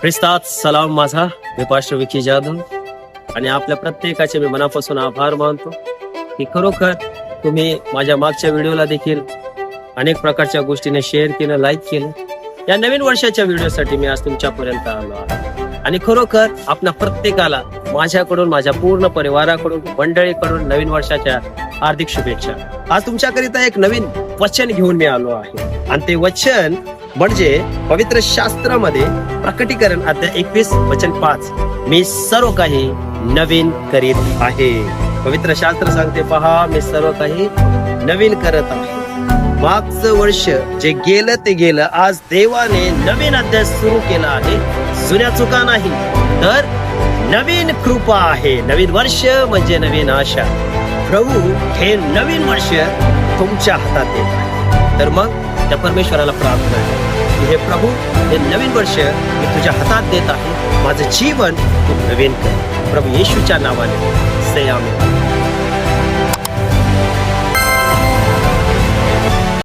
ख्रिस्तात सलाम माझा मी पाश्र विकी जाधव. आणि आपल्या प्रत्येकाचे मी मनापासून आभार मानतो की खरोखर तुम्ही माझ्या मागच्या व्हिडिओला देखील अनेक प्रकारच्या गोष्टीने शेअर केलं लाईक केलं. या नवीन वर्षाच्या व्हिडिओसाठी मी आज तुमच्यापर्यंत आलो आहे. आणि खरोखर आपल्या प्रत्येकाला माझ्याकडून माझ्या पूर्ण परिवाराकडून मंडळीकडून नवीन वर्षाच्या हार्दिक शुभेच्छा. आज तुमच्याकरिता एक नवीन वचन घेऊन मी आलो आहे. आणि ते वचन म्हणजे पवित्र शास्त्रामध्ये प्रकटीकरण अध्याय एकवीस वचन पाच. मी सर्व काही नवीन करीत आहे. पवित्र शास्त्र सांगते पहा मी सर्व काही नवीन करत आहे. मागचं वर्ष जे गेलं ते गेलं. आज देवाने नवीन अध्याय सुरू केला आहे. जुन्या चुका नाही तर नवीन कृपा आहे. नवीन वर्ष म्हणजे नवीन आशा. प्रभू हे नवीन वर्ष तुमच्या हातात येत आहे. तर मग त्या परमेश्वराला प्रार्थना आहे की हे प्रभू हे नवीन वर्ष मी तुझ्या हातात देत आहे. माझं जीवन तू नवीन कर. प्रभू येशूच्या नावाने. से